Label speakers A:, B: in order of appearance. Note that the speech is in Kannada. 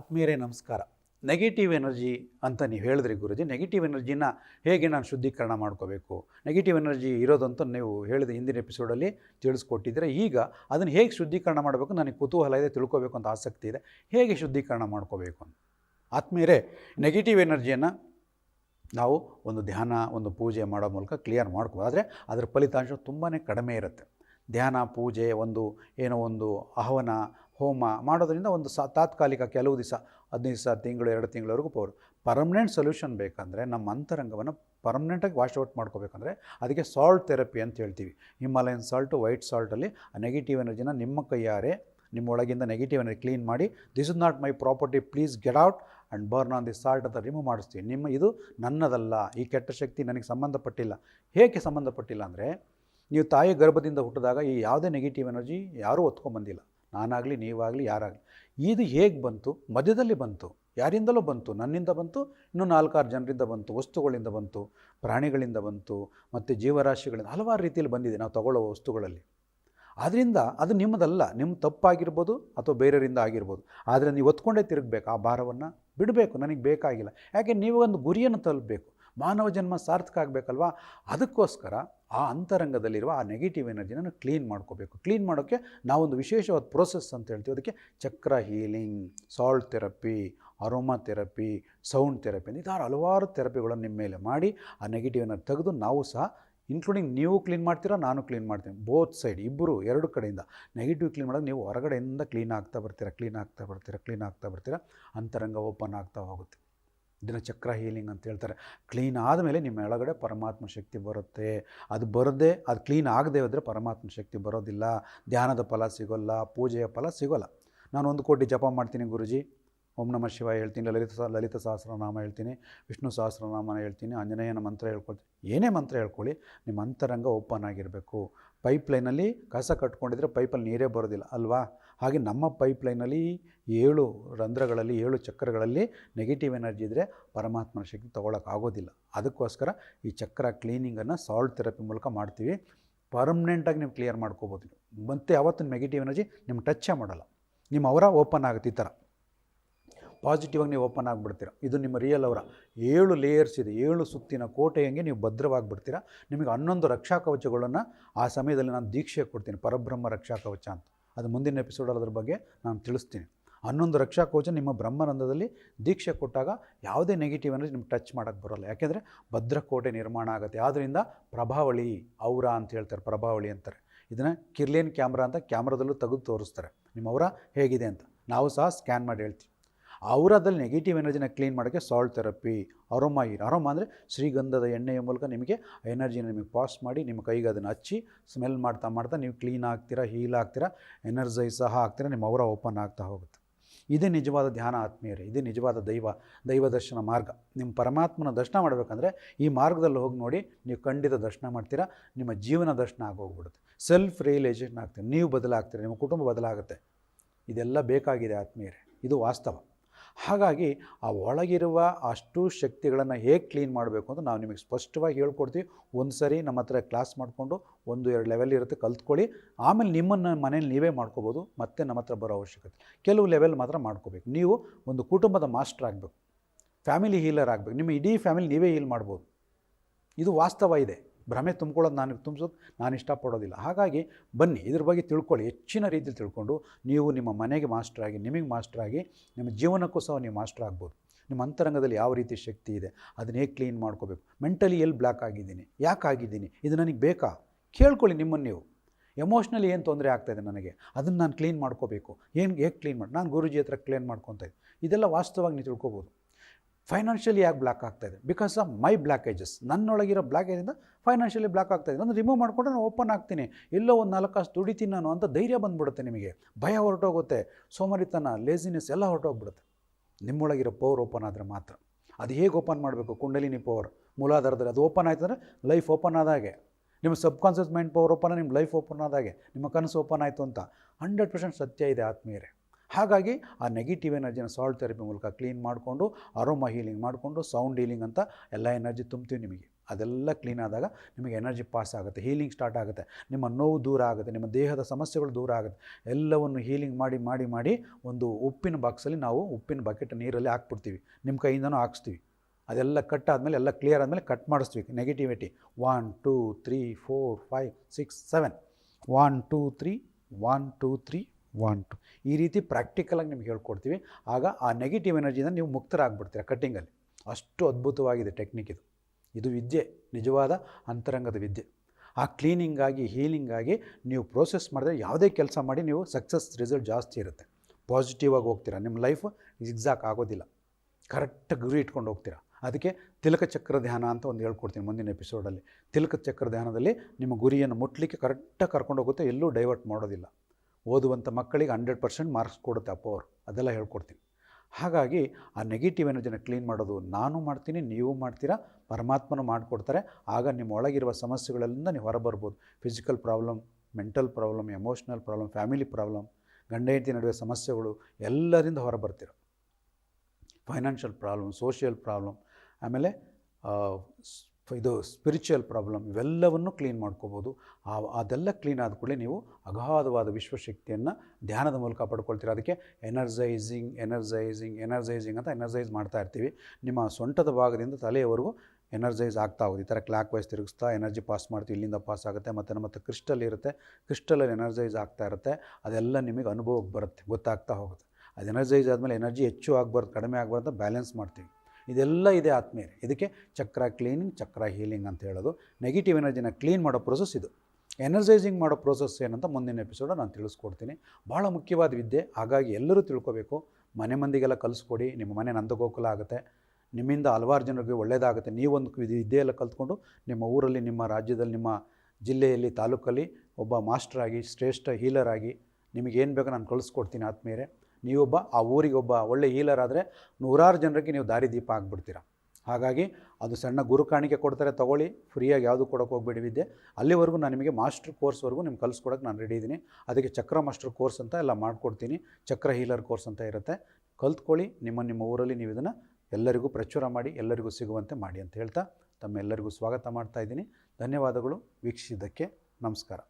A: ಆತ್ಮೀಯರೇ ನಮಸ್ಕಾರ. ನೆಗೆಟಿವ್ ಎನರ್ಜಿ ಅಂತ ನೀವು ಹೇಳಿದ್ರಿ ಗುರುಜಿ. ನೆಗೆಟಿವ್ ಎನರ್ಜಿನ ಹೇಗೆ ನಾನು ಶುದ್ಧೀಕರಣ ಮಾಡ್ಕೋಬೇಕು? ನೆಗೆಟಿವ್ ಎನರ್ಜಿ ಇರೋದಂತ ನೀವು ಹೇಳಿದ ಹಿಂದಿನ ಎಪಿಸೋಡಲ್ಲಿ ತಿಳಿಸ್ಕೊಟ್ಟಿದ್ದೀರ ಈಗ ಅದನ್ನು ಹೇಗೆ ಶುದ್ಧೀಕರಣ ಮಾಡಬೇಕು ನನಗೆ ಕುತೂಹಲ ಇದೆ, ತಿಳ್ಕೊಬೇಕು ಅಂತ ಆಸಕ್ತಿ ಇದೆ. ಹೇಗೆ ಶುದ್ಧೀಕರಣ ಮಾಡ್ಕೋಬೇಕು ಅಂತ. ಆತ್ಮೀಯರೇ ನೆಗೆಟಿವ್ ಎನರ್ಜಿಯನ್ನು ನಾವು ಒಂದು ಧ್ಯಾನ, ಒಂದು ಪೂಜೆ ಮಾಡೋ ಮೂಲಕ ಕ್ಲಿಯರ್ ಮಾಡ್ಕೋ ಆದರೆ ಅದರ ಫಲಿತಾಂಶ ತುಂಬಾ ಕಡಿಮೆ ಇರುತ್ತೆ. ಧ್ಯಾನ, ಪೂಜೆ ಒಂದು ಏನೋ ಒಂದು ಆಹ್ವಾನ ಹೋಮ ಮಾಡೋದರಿಂದ ಒಂದು ಸ ತಾತ್ಕಾಲಿಕ ಕೆಲವು ದಿವಸ, ಹದಿನೈದು ದಿವಸ, ತಿಂಗಳು, ಎರಡು ತಿಂಗಳವರೆಗೂ ಪೋರು ಪರ್ಮನೆಂಟ್ ಸೊಲ್ಯೂಷನ್ ಬೇಕಂದರೆ ನಮ್ಮ ಅಂತರಂಗವನ್ನು ಪರ್ಮನೆಂಟಾಗಿ ವಾಶ್ ಔಟ್ ಮಾಡ್ಕೋಬೇಕಂದ್ರೆ ಅದಕ್ಕೆ ಸಾಲ್ಟ್ ಥೆರಪಿ ಅಂತ ಹೇಳ್ತೀವಿ. ಹಿಮಾಲಯನ್ ಸಾಲ್ಟು ವೈಟ್ ಸಾಲ್ಟಲ್ಲಿ ನೆಗೆಟಿವ್ ಎನರ್ಜಿನ ನಿಮ್ಮ ಕೈಯಾರೆ ನಿಮ್ಮ ಒಳಗಿಂದ ನೆಗೆಟಿವ್ ಎನರ್ಜಿ ಕ್ಲೀನ್ ಮಾಡಿ this is not my property please get out and burn on the salt ಅಂತ ರಿಮೂವ್ ಮಾಡಿಸ್ತೀವಿ. ನಿಮ್ಮ ಇದು ನನ್ನದಲ್ಲ, ಈ ಕೆಟ್ಟ ಶಕ್ತಿ ನನಗೆ ಸಂಬಂಧಪಟ್ಟಿಲ್ಲ. ಹೇಗೆ ಸಂಬಂಧಪಟ್ಟಿಲ್ಲ ಅಂದರೆ, ನೀವು ತಾಯಿ ಗರ್ಭದಿಂದ ಹುಟ್ಟಿದಾಗ ಈ ಯಾವುದೇ ನೆಗೆಟಿವ್ ಎನರ್ಜಿ ಯಾರೂ ಒತ್ಕೊಂಬಂದಿಲ್ಲ ನಾನಾಗಲಿ, ನೀವಾಗಲಿ, ಯಾರಾಗಲಿ. ಇದು ಹೇಗೆ ಬಂತು? ಮಧ್ಯದಲ್ಲಿ ಬಂತು. ಯಾರಿಂದಲೂ ಬಂತು? ನನ್ನಿಂದ ಬಂತು? ಇನ್ನೂ ನಾಲ್ಕಾರು ಜನರಿಂದ ಬಂತು. ವಸ್ತುಗಳಿಂದ ಬಂತು. ಪ್ರಾಣಿಗಳಿಂದ ಬಂತು. ಮತ್ತು ಜೀವರಾಶಿಗಳಿಂದ ಹಲವಾರು ರೀತಿಯಲ್ಲಿ ಬಂದಿದೆ ನಾವು ತಗೊಳ್ಳೋ ವಸ್ತುಗಳಲ್ಲಿ. ಆದ್ದರಿಂದ ಅದು ನಿಮ್ಮದಲ್ಲ. ನಿಮ್ಮ ತಪ್ಪಾಗಿರ್ಬೋದು ಅಥವಾ ಬೇರೆಯವರಿಂದ ಆಗಿರ್ಬೋದು. ಆದರೆ ನೀವು ಒತ್ಕೊಂಡೇ ತಿರುಗಬೇಕು ಆ ಭಾರವನ್ನು. ಬಿಡಬೇಕು. ನನಗೆ ಬೇಕಾಗಿಲ್ಲ. ಯಾಕೆ? ನೀವು ಒಂದು ಗುರಿಯನ್ನು ತಲುಪಬೇಕು. ಮಾನವ ಜನ್ಮ ಸಾರ್ಥಕ ಆಗಬೇಕಲ್ವಾ? ಅದಕ್ಕೋಸ್ಕರ ಆ ಅಂತರಂಗದಲ್ಲಿರುವ ಆ ನೆಗೆಟಿವ್ ಎನರ್ಜಿನ ಕ್ಲೀನ್ ಮಾಡ್ಕೋಬೇಕು. ಕ್ಲೀನ್ ಮಾಡೋಕ್ಕೆ ನಾವೊಂದು ವಿಶೇಷವಾದ ಪ್ರೋಸೆಸ್ ಅಂತ ಹೇಳ್ತೀವಿ. ಅದಕ್ಕೆ chakra healing salt therapy aroma therapy sound therapy ಅಂತ ಹಲವಾರು ಥೆರಪಿಗಳನ್ನು ನಿಮ್ಮ ಮೇಲೆ ಮಾಡಿ ಆ ನೆಗೆಟಿವ್ ಎನರ್ಜಿ ತೆಗೆದು ನಾವು ಸಹ ಇನ್ಕ್ಲೂಡಿಂಗ್ ನೀವು ಕ್ಲೀನ್ ಮಾಡ್ತೀರಾ, ನಾನು ಕ್ಲೀನ್ ಮಾಡ್ತೀನಿ. ಬೋತ್ ಸೈಡ್ ಇಬ್ಬರು ಎರಡು ಕಡೆಯಿಂದ ನೆಗೆಟಿವ್ ಕ್ಲೀನ್ ಮಾಡೋದು ನೀವು ಹೊರಗಡೆಯಿಂದ ಕ್ಲೀನ್ ಆಗ್ತಾ ಬರ್ತೀರಾ ಕ್ಲೀನ್ ಆಗ್ತಾ ಬರ್ತೀರಾ ಕ್ಲೀನ್ ಆಗ್ತಾ ಬರ್ತೀರಾ, ಅಂತರಂಗ ಓಪನ್ ಆಗ್ತಾ ಹೋಗುತ್ತೆ. ಇದನ್ನು ಚಕ್ರ ಹೀಲಿಂಗ್ ಅಂತ ಹೇಳ್ತಾರೆ. ಕ್ಲೀನ್ ಆದಮೇಲೆ ನಿಮ್ಮ ಒಳಗಡೆ ಪರಮಾತ್ಮ ಶಕ್ತಿ ಬರುತ್ತೆ. ಅದು ಬರದೆ, ಅದು ಕ್ಲೀನ್ ಆಗದೆ ಹೋದರೆ ಪರಮಾತ್ಮ ಶಕ್ತಿ ಬರೋದಿಲ್ಲ. ಧ್ಯಾನದ ಫಲ ಸಿಗೋಲ್ಲ, ಪೂಜೆಯ ಫಲ ಸಿಗೋಲ್ಲ. ನಾನು ಒಂದು ಕೋಟಿ ಜಪ ಮಾಡ್ತೀನಿ ಗುರುಜಿ. ಓಂ ನಮ ಶಿವ ಹೇಳ್ತೀನಿ. ಲಲಿತ ಲಲಿತ ಸಹಸ್ರನಾಮ ಹೇಳ್ತೀನಿ. ವಿಷ್ಣು ಸಹಸ್ರನಾಮನ ಹೇಳ್ತೀನಿ. ಆಂಜನೇಯನ ಮಂತ್ರ ಹೇಳ್ಕೊಳ್ತೀನಿ. ಏನೇ ಮಂತ್ರ ಹೇಳ್ಕೊಳ್ಳಿ, ನಿಮ್ಮ ಅಂತರಂಗ ಓಪನ್ ಆಗಿರಬೇಕು. ಪೈಪ್ಲೈನಲ್ಲಿ ಕಸ ಕಟ್ಕೊಂಡಿದ್ರೆ ಪೈಪಲ್ಲಿ ನೀರೇ ಬರೋದಿಲ್ಲ, ಅಲ್ವಾ? ಹಾಗೆ ನಮ್ಮ ಪೈಪ್ಲೈನಲ್ಲಿ ಏಳು ರಂಧ್ರಗಳಲ್ಲಿ, ಏಳು ಚಕ್ರಗಳಲ್ಲಿ ನೆಗೆಟಿವ್ ಎನರ್ಜಿ ಇದ್ದರೆ ಪರಮಾತ್ಮನ ಶಕ್ತಿ ತೊಗೊಳಕ್ಕಾಗೋದಿಲ್ಲ. ಅದಕ್ಕೋಸ್ಕರ ಈ ಚಕ್ರ ಕ್ಲೀನಿಂಗನ್ನು ಸಾಲ್ಟ್ ಥೆರಪಿ ಮೂಲಕ ಮಾಡ್ತೀವಿ. ಪರ್ಮನೆಂಟಾಗಿ ನೀವು ಕ್ಲಿಯರ್ ಮಾಡ್ಕೋಬೋದು. ಮತ್ತೆ ಯಾವತ್ತೂ ನೆಗೆಟಿವ್ ಎನರ್ಜಿ ನಿಮ್ಮ ಟಚ್ಚೇ ಮಾಡಲ್ಲ. ನಿಮ್ಮ ಅವರ ಓಪನ್ ಆಗುತ್ತೆ ಈ ಥರ. ಪಾಸಿಟಿವ್ ಆಗಿ ನೀವು ಓಪನ್ ಆಗಿಬಿಡ್ತೀರ. ಇದು ನಿಮ್ಮ ರಿಯಲ್ ಅವರ. ಏಳು ಲೇಯರ್ಸ್ ಇದೆ. ಏಳು ಸುತ್ತಿನ ಕೋಟೆಯಂಗೆ ನೀವು ಭದ್ರವಾಗಿಬಿಡ್ತೀರ. ನಿಮಗೆ ಹನ್ನೊಂದು ರಕ್ಷಾ ಕವಚಗಳನ್ನು ಆ ಸಮಯದಲ್ಲಿ ನಾನು ದೀಕ್ಷೆ ಕೊಡ್ತೀನಿ. ಪರಬ್ರಹ್ಮ ರಕ್ಷಾ ಕವಚ ಅಂತ. ಅದು ಮುಂದಿನ ಎಪಿಸೋಡಲ್ಲಿ ಅದ್ರ ಬಗ್ಗೆ ನಾನು ತಿಳಿಸ್ತೀನಿ. ಹನ್ನೊಂದು ರಕ್ಷಾ ಕೋಚ ನಿಮ್ಮ ಬ್ರಹ್ಮರಂಧದಲ್ಲಿ ದೀಕ್ಷೆ ಕೊಟ್ಟಾಗ ಯಾವುದೇ ನೆಗೆಟಿವ್ ಎನರ್ಜಿ ನಿಮ್ಗೆ ಟಚ್ ಮಾಡೋಕ್ಕೆ ಬರೋಲ್ಲ. ಯಾಕೆಂದರೆ ಭದ್ರಕೋಟೆ ನಿರ್ಮಾಣ ಆಗುತ್ತೆ. ಆದ್ದರಿಂದ ಪ್ರಭಾವಳಿ, ಔರ ಅಂತ ಹೇಳ್ತಾರೆ, ಪ್ರಭಾವಳಿ ಅಂತಾರೆ. ಇದನ್ನು ಕಿರ್ಲೇನ್ ಕ್ಯಾಮ್ರಾ ಅಂತ ಕ್ಯಾಮ್ರಾದಲ್ಲೂ ತೆಗೆದು ತೋರಿಸ್ತಾರೆ. ನಿಮ್ಮ ಅವರ ಹೇಗಿದೆ ಅಂತ. ನಾವು ಸಹ ಸ್ಕ್ಯಾನ್ ಮಾಡಿ ಹೇಳ್ತೀವಿ. ಅವರದಲ್ಲಿ ನೆಗೆಟಿವ್ ಎನರ್ಜಿನ ಕ್ಲೀನ್ ಮಾಡೋಕ್ಕೆ ಸಾಲ್ಟ್ ಥೆರಪಿ ಅರೋಮಾ ಇರ್. ಅರೋಮಾ ಅಂದರೆ ಶ್ರೀಗಂಧದ ಎಣ್ಣೆಯ ಮೂಲಕ ನಿಮಗೆ ಎನರ್ಜಿನ ನಿಮಗೆ ಪಾಸ್ ಮಾಡಿ ನಿಮ್ಮ ಕೈಗೆ ಅದನ್ನು ಹಚ್ಚಿ ಸ್ಮೆಲ್ ಮಾಡ್ತಾ ಮಾಡ್ತಾ ನೀವು ಕ್ಲೀನ್ ಆಗ್ತೀರಾ ಹೀಲ್ ಆಗ್ತೀರಾ ಎನರ್ಜೈಸ್ ಸಹ ಆಗ್ತೀರಾ, ನಿಮ್ಮ ಅವರ ಓಪನ್ ಆಗ್ತಾ ಹೋಗುತ್ತೆ. ಇದೇ ನಿಜವಾದ ಧ್ಯಾನ ಆತ್ಮೀಯರೇ, ಇದೇ ನಿಜವಾದ ದೈವ ದೈವ ದರ್ಶನ ಮಾರ್ಗ. ನಿಮ್ಮ ಪರಮಾತ್ಮನ ದರ್ಶನ ಮಾಡಬೇಕಂದ್ರೆ ಈ ಮಾರ್ಗದಲ್ಲಿ ಹೋಗಿ ನೋಡಿ ನೀವು ಖಂಡಿತ ದರ್ಶನ ಮಾಡ್ತೀರಾ, ನಿಮ್ಮ ಜೀವನ ದರ್ಶನ ಆಗೋಗ್ಬಿಡುತ್ತೆ. ಸೆಲ್ಫ್ ರಿಯಲೈಸೇಷನ್ ಆಗ್ತೀರಿ, ನೀವು ಬದಲಾಗ್ತೀರಿ, ನಿಮ್ಮ ಕುಟುಂಬ ಬದಲಾಗುತ್ತೆ. ಇದೆಲ್ಲ ಬೇಕಾಗಿದೆ ಆತ್ಮೀಯರೇ, ಇದು ವಾಸ್ತವ. ಹಾಗಾಗಿ ಆ ಒಳಗಿರುವ ಅಷ್ಟು ಶಕ್ತಿಗಳನ್ನು ಹೇಗೆ ಕ್ಲೀನ್ ಮಾಡಬೇಕು ಅಂತ ನಾವು ನಿಮಗೆ ಸ್ಪಷ್ಟವಾಗಿ ಹೇಳ್ಕೊಡ್ತೀವಿ. ಒಂದು ಸರಿ ನಮ್ಮ ಹತ್ರ ಕ್ಲಾಸ್ ಮಾಡಿಕೊಂಡು ಒಂದು, ಎರಡು ಲೆವೆಲ್ ಇರುತ್ತೆ ಕಲ್ತ್ಕೊಳ್ಳಿ. ಆಮೇಲೆ ನಿಮ್ಮನ್ನು ಮನೇಲಿ ನೀವೇ ಮಾಡ್ಕೋಬೋದು, ಮತ್ತೆ ನಮ್ಮ ಹತ್ರ ಬರೋ ಅವಶ್ಯಕತೆ ಕೆಲವು ಲೆವೆಲ್ ಮಾತ್ರ ಮಾಡ್ಕೋಬೇಕು. ನೀವು ಒಂದು ಕುಟುಂಬದ ಮಾಸ್ಟರ್ ಆಗಬೇಕು. ಫ್ಯಾಮಿಲಿ ಹೀಲರ್ ಆಗಬೇಕು. ನಿಮ್ಮ ಇಡೀ ಫ್ಯಾಮಿಲಿ ನೀವೇ ಹೀಲ್ ಮಾಡ್ಬೋದು. ಇದು ವಾಸ್ತವ ಇದೆ. ಭ್ರಮೆ ತುಂಬ್ಕೊಳ್ಳೋದು ನಾನು ತುಂಬಿಸೋದು ನಾನು ಇಷ್ಟಪಡೋದಿಲ್ಲ. ಹಾಗಾಗಿ ಬನ್ನಿ, ಇದ್ರ ಬಗ್ಗೆ ತಿಳ್ಕೊಳ್ಳಿ, ಹೆಚ್ಚಿನ ರೀತಿಯಲ್ಲಿ ತಿಳ್ಕೊಂಡು ನೀವು ನಿಮ್ಮ ಮನೆಗೆ ಮಾಸ್ಟರ್ ಆಗಿ, ನಿಮಗೆ ಮಾಸ್ಟರ್ ಆಗಿ, ನಿಮ್ಮ ಜೀವನಕ್ಕೂ ಸಹ ನೀವು ಮಾಸ್ಟರ್ ಆಗ್ಬೋದು. ನಿಮ್ಮ ಅಂತರಂಗದಲ್ಲಿ ಯಾವ ರೀತಿ ಶಕ್ತಿ ಇದೆ, ಅದನ್ನ ಹೇಗೆ ಕ್ಲೀನ್ ಮಾಡ್ಕೋಬೇಕು? ಮೆಂಟಲಿ ಎಲ್ಲಿ ಬ್ಲ್ಯಾಕ್ ಆಗಿದ್ದೀನಿ, ಯಾಕೆ ಆಗಿದ್ದೀನಿ, ಇದು ನನಗೆ ಬೇಕಾ? ಕೇಳ್ಕೊಳ್ಳಿ ನಿಮ್ಮನ್ನು ನೀವು. ಎಮೋಷ್ನಲಿ ಏನು ತೊಂದರೆ ಆಗ್ತಾಯಿದೆ ನನಗೆ, ಅದನ್ನು ನಾನು ಕ್ಲೀನ್ ಮಾಡ್ಕೋಬೇಕು. ಏನು, ಹೇಗೆ ಕ್ಲೀನ್ ಮಾಡಿ, ನಾನು ಗುರುಜಿ ಹತ್ರ ಕ್ಲೀನ್ ಮಾಡ್ಕೊತಾ ಇದೆಲ್ಲ ವಾಸ್ತವವಾಗಿ ನೀವು ತಿಳ್ಕೊಬೋದು. ಫೈನಾನ್ಷಿಯಲಿ ಯಾಕೆ ಬ್ಲಾಕ್ ಆಗ್ತಾಯಿದೆ ಬಿಕಾಸ್ ಆಫ್ ಮೈ ಬ್ಲಾಕೇಜಸ್ ನನ್ನೊಳಗಿರೋ ಬ್ಲಾಕೇಜಿಂದ ಫೈನಾನ್ಷಿಯಲಿ ಬ್ಲಾಕ್ ಆಗ್ತಾಯಿದೆ ನಾನು ರಿಮೂವ್ ಮಾಡಿಕೊಂಡು ನಾನು ಓಪನ್ ಆಗ್ತೀನಿ. ಎಲ್ಲೋ ಒಂದು ನಾಲ್ಕು ಕಾಸು ದುಡಿತೀನಿ ನಾನು ಅಂತ ಧೈರ್ಯ ಬಂದ್ಬಿಡುತ್ತೆ ನಿಮಗೆ. ಭಯ ಹೊರಟೋಗುತ್ತೆ. ಸೋಮಾರಿತನ ಲೇಸಿನೆಸ್ ಎಲ್ಲ ಹೊರಟೋಗ್ಬಿಡುತ್ತೆ. ನಿಮ್ಮೊಳಗಿರೋ ಪವರ್ ಓಪನ್ ಆದರೆ ಮಾತ್ರ. ಅದು ಹೇಗೆ ಓಪನ್ ಮಾಡಬೇಕು? ಕುಂಡಲಿನಿ ಪವರ್ ಮೂಲಾಧಾರದಲ್ಲಿ ಅದು ಓಪನ್ ಆಯ್ತು ಅಂದರೆ ಲೈಫ್ ಓಪನ್ ಆದಾಗೆ ನಿಮ್ಮ ಸಬ್ಕಾನ್ಷಿಯಸ್ ಮೈಂಡ್ ಪವರ್ ಓಪನ್ ನಿಮ್ಮ ಲೈಫ್ ಓಪನ್ ಆದಾಗೆ ನಿಮ್ಮ ಕನಸು ಓಪನ್ ಆಯಿತು ಅಂತ. ಹಂಡ್ರೆಡ್ ಪರ್ಸೆಂಟ್ ಸತ್ಯ ಇದೆ ಆತ್ಮೀಯರೇ. ಹಾಗಾಗಿ ಆ ನೆಗೆಟಿವ್ ಎನರ್ಜಿನ ಸಾಲ್ಟ್ ಥೆರಪಿ ಮೂಲಕ ಕ್ಲೀನ್ ಮಾಡಿಕೊಂಡು ಅರೋಮಾ ಹೀಲಿಂಗ್ ಮಾಡಿಕೊಂಡು ಸೌಂಡ್ ಹೀಲಿಂಗ್ ಅಂತ ಎಲ್ಲ ಎನರ್ಜಿ ತುಂಬ್ತೀವಿ ನಿಮಗೆ. ಅದೆಲ್ಲ ಕ್ಲೀನ್ ಆದಾಗ ನಿಮಗೆ ಎನರ್ಜಿ ಪಾಸ್ ಆಗುತ್ತೆ ಹೀಲಿಂಗ್ ಸ್ಟಾರ್ಟ್ ಆಗುತ್ತೆ. ನಿಮ್ಮ ನೋವು ದೂರ ಆಗುತ್ತೆ, ನಿಮ್ಮ ದೇಹದ ಸಮಸ್ಯೆಗಳು ದೂರ ಆಗುತ್ತೆ. ಎಲ್ಲವನ್ನು ಹೀಲಿಂಗ್ ಮಾಡಿ ಮಾಡಿ ಮಾಡಿ ಒಂದು ಉಪ್ಪಿನ ಬಾಕ್ಸಲ್ಲಿ ನಾವು ಉಪ್ಪಿನ ಬಕೆಟ್ ನೀರಲ್ಲಿ ಹಾಕ್ಬಿಡ್ತೀವಿ. ನಿಮ್ಮ ಕೈಯಿಂದನೂ ಹಾಕ್ಸ್ತೀವಿ. ಅದೆಲ್ಲ ಕಟ್ ಆದಮೇಲೆ, ಎಲ್ಲ ಕ್ಲಿಯರ್ ಆದಮೇಲೆ ಕಟ್ ಮಾಡಿಸ್ತೀವಿ. Negativity one two three four five six seven one two three one two three one two ಈ ರೀತಿ ಪ್ರಾಕ್ಟಿಕಲಾಗಿ ನಿಮ್ಗೆ ಹೇಳ್ಕೊಡ್ತೀವಿ. ಆಗ ಆ ನೆಗೆಟಿವ್ ಎನರ್ಜಿಯಿಂದ ನೀವು ಮುಕ್ತರಾಗ್ಬಿಡ್ತೀರ ಕಟ್ಟಿಂಗಲ್ಲಿ ಅಷ್ಟು ಅದ್ಭುತವಾಗಿದೆ ಟೆಕ್ನಿಕ್ ಇದು. ಇದು ವಿದ್ಯೆ, ನಿಜವಾದ ಅಂತರಂಗದ ವಿದ್ಯೆ. ಆ ಕ್ಲೀನಿಂಗಾಗಿ ಹೀಲಿಂಗಾಗಿ ನೀವು ಪ್ರೋಸೆಸ್ ಮಾಡಿದ್ರೆ ಯಾವುದೇ ಕೆಲಸ ಮಾಡಿ ನೀವು ಸಕ್ಸಸ್ ರಿಸಲ್ಟ್ ಜಾಸ್ತಿ ಇರುತ್ತೆ. ಪಾಸಿಟಿವ್ ಆಗಿ ಹೋಗ್ತೀರಾ. ನಿಮ್ಮ ಲೈಫ್ ಎಕ್ಸಾಕ್ಟ್ ಆಗೋದಿಲ್ಲ. ಕರೆಕ್ಟ್ ಗುರಿ ಇಟ್ಕೊಂಡು ಹೋಗ್ತೀರಾ. ಅದಕ್ಕೆ ತಿಲಕ ಚಕ್ರ ಧ್ಯಾನ ಅಂತ ಒಂದು ಹೇಳ್ಕೊಡ್ತೀನಿ ಮುಂದಿನ ಎಪಿಸೋಡಲ್ಲಿ ತಿಲಕ ಚಕ್ರ ಧ್ಯಾನದಲ್ಲಿ ನಿಮ್ಮ ಗುರಿಯನ್ನು ಮುಟ್ಲಿಕ್ಕೆ ಕರೆಕ್ಟಾಗಿ ಕರ್ಕೊಂಡು ಹೋಗುತ್ತೆ, ಎಲ್ಲೂ ಡೈವರ್ಟ್ ಮಾಡೋದಿಲ್ಲ. ಓದುವಂಥ ಮಕ್ಕಳಿಗೆ ಹಂಡ್ರೆಡ್ ಪರ್ಸೆಂಟ್ ಮಾರ್ಕ್ಸ್ ಕೊಡುತ್ತೆ ಅಪ್ಪ ಅವರು. ಅದೆಲ್ಲ ಹೇಳ್ಕೊಡ್ತೀನಿ ಹಾಗಾಗಿ ಆ ನೆಗೆಟಿವ್ ಎನರ್ಜಿನ ಕ್ಲೀನ್ ಮಾಡೋದು ನಾನು ಮಾಡ್ತೀನಿ, ನೀವು ಮಾಡ್ತೀರಾ, ಪರಮಾತ್ಮನೂ ಮಾಡಿಕೊಡ್ತಾರೆ. ಆಗ ನಿಮ್ಮ ಒಳಗಿರುವ ಸಮಸ್ಯೆಗಳಿಂದ ನೀವು ಹೊರಬರ್ಬೋದು. Physical problem mental problem emotional problem family problem ಗಂಡ ಹೆಂಡತಿ ನಡುವೆ ಸಮಸ್ಯೆಗಳು ಎಲ್ಲರಿಂದ ಹೊರಬರ್ತೀರ. ಫೈನಾನ್ಷಿಯಲ್ ಪ್ರಾಬ್ಲಮ್ ಸೋಷಿಯಲ್ ಪ್ರಾಬ್ಲಮ್ ಆಮೇಲೆ ಇದು ಸ್ಪಿರಿಚುವಲ್ ಪ್ರಾಬ್ಲಮ್ ಇವೆಲ್ಲವನ್ನು ಕ್ಲೀನ್ ಮಾಡ್ಕೋಬೋದು. ಆ, ಅದೆಲ್ಲ ಕ್ಲೀನ್ ಆದ ಕೂಡಲೇ ನೀವು ಅಗಾಧವಾದ ವಿಶ್ವಶಕ್ತಿಯನ್ನು ಧ್ಯಾನದ ಮೂಲಕ ಪಡ್ಕೊಳ್ತೀರ. ಅದಕ್ಕೆ ಎನರ್ಜೈಸಿಂಗ್ ಎನರ್ಜೈಸಿಂಗ್ ಎನರ್ಜೈಸಿಂಗ್ ಅಂತ ಎನರ್ಜೈಸ್ ಮಾಡ್ತಾ ಇರ್ತೀವಿ. ನಿಮ್ಮ ಸೊಂಟದ ಭಾಗದಿಂದ ತಲೆಯವರೆಗೂ ಎನರ್ಜೈಸ್ ಆಗ್ತಾ ಹೋಗುತ್ತೆ. ಈ ಥರ ಕ್ಲಾಕ್ ವೈಸ್ ತಿರುಗಿಸ್ತಾ ಎನರ್ಜಿ ಪಾಸ್ ಮಾಡ್ತೀವಿ. ಇಲ್ಲಿಂದ ಪಾಸ್ ಆಗುತ್ತೆ. ಮತ್ತು ನಮ್ಮ ಮತ್ತು ಕ್ರಿಸ್ಟಲ್ ಇರುತ್ತೆ. ಕ್ರಿಸ್ಟಲಲ್ಲಿ ಎನರ್ಜೈಸ್ ಆಗ್ತಾ ಇರುತ್ತೆ. ಅದೆಲ್ಲ ನಿಮಗೆ ಅನುಭವಕ್ಕೆ ಬರುತ್ತೆ. ಗೊತ್ತಾಗ್ತಾ ಹೋಗುತ್ತೆ. ಅದು ಎನರ್ಜೈಸ್ ಆದಮೇಲೆ ಎನರ್ಜಿ ಹೆಚ್ಚು ಆಗಬಾರ್ದು, ಕಡಿಮೆ ಆಗಬಾರ್ದು ಬ್ಯಾಲೆನ್ಸ್ ಮಾಡ್ತೀವಿ. ಇದೆಲ್ಲ ಇದೆ ಆತ್ಮೀಯರೇ ಇದಕ್ಕೆ ಚಕ್ರ ಕ್ಲೀನಿಂಗ್ ಚಕ್ರ ಹೀಲಿಂಗ್ ಅಂತ ಹೇಳೋದು. ನೆಗೆಟಿವ್ ಎನರ್ಜಿನ ಕ್ಲೀನ್ ಮಾಡೋ ಪ್ರೋಸೆಸ್ ಇದು. ಎನರ್ಜೈಸಿಂಗ್ ಮಾಡೋ ಪ್ರೋಸೆಸ್ ಏನಂತ ಮುಂದಿನ ಎಪಿಸೋಡ ನಾನು ತಿಳಿಸ್ಕೊಡ್ತೀನಿ. ಭಾಳ ಮುಖ್ಯವಾದ ವಿದ್ಯೆ. ಹಾಗಾಗಿ ಎಲ್ಲರೂ ತಿಳ್ಕೊಬೇಕು. ಮನೆ ಮಂದಿಗೆಲ್ಲ ಕಲಿಸ್ಕೊಡಿ. ನಿಮ್ಮ ಮನೆ ನಂದಗೋಕುಲ ಆಗುತ್ತೆ. ನಿಮ್ಮಿಂದ ಹಲವಾರು ಜನರಿಗೆ ಒಳ್ಳೆಯದಾಗುತ್ತೆ ನೀವೊಂದು ವಿದ್ಯೆ ವಿದ್ಯೆಯೆಲ್ಲ ಕಲ್ತ್ಕೊಂಡು ನಿಮ್ಮ ಊರಲ್ಲಿ, ನಿಮ್ಮ ರಾಜ್ಯದಲ್ಲಿ, ನಿಮ್ಮ ಜಿಲ್ಲೆಯಲ್ಲಿ, ತಾಲೂಕಲ್ಲಿ ಒಬ್ಬ ಮಾಸ್ಟರ್ ಆಗಿ, ಶ್ರೇಷ್ಠ ಹೀಲರ್ ಆಗಿ ನಿಮಗೇನು ಬೇಕೋ ನಾನು ಕಳಿಸ್ಕೊಡ್ತೀನಿ ಆತ್ಮೀಯರೇ. ನೀವೊಬ್ಬ, ಆ ಊರಿಗೆ ಒಬ್ಬ ಒಳ್ಳೆ ಹೀಲರ್ ಆದರೆ ನೂರಾರು ಜನರಿಗೆ ನೀವು ದಾರಿದೀಪ ಆಗಿಬಿಡ್ತೀರ ಹಾಗಾಗಿ ಅದು ಸಣ್ಣ ಗುರು ಕಾಣಿಕೆ ಕೊಡ್ತಾರೆ, ತೊಗೊಳ್ಳಿ. ಫ್ರೀಯಾಗಿ ಯಾವುದು ಕೊಡೋಕೆ ಹೋಗ್ಬೇಡಿ ವಿದ್ಯೆ. ಅಲ್ಲಿವರೆಗೂ ನಾನು ನಿಮಗೆ ಮಾಸ್ಟರ್ ಕೋರ್ಸ್ವರೆಗೂ ನಿಮ್ಗೆ ಕಲಿಸ್ಕೊಡೋಕೆ ನಾನು ರೆಡಿ ಇದ್ದೀನಿ. ಅದಕ್ಕೆ ಚಕ್ರ ಮಾಸ್ಟರ್ ಕೋರ್ಸ್ ಅಂತ ಎಲ್ಲ ಮಾಡಿಕೊಡ್ತೀನಿ. ಚಕ್ರ ಹೀಲರ್ ಕೋರ್ಸ್ ಅಂತ ಇರುತ್ತೆ. ಕಲ್ತ್ಕೊಳ್ಳಿ, ನಿಮ್ಮ ನಿಮ್ಮ ಊರಲ್ಲಿ ನೀವು ಇದನ್ನು ಎಲ್ಲರಿಗೂ ಪ್ರಚುರ ಮಾಡಿ, ಎಲ್ಲರಿಗೂ ಸಿಗುವಂತೆ ಮಾಡಿ ಅಂತ ಹೇಳ್ತಾ ತಮ್ಮೆಲ್ಲರಿಗೂ ಸ್ವಾಗತ ಮಾಡ್ತಾ ಇದ್ದೀನಿ. ಧನ್ಯವಾದಗಳು. ವೀಕ್ಷಿಸಿದ್ದಕ್ಕೆ ನಮಸ್ಕಾರ.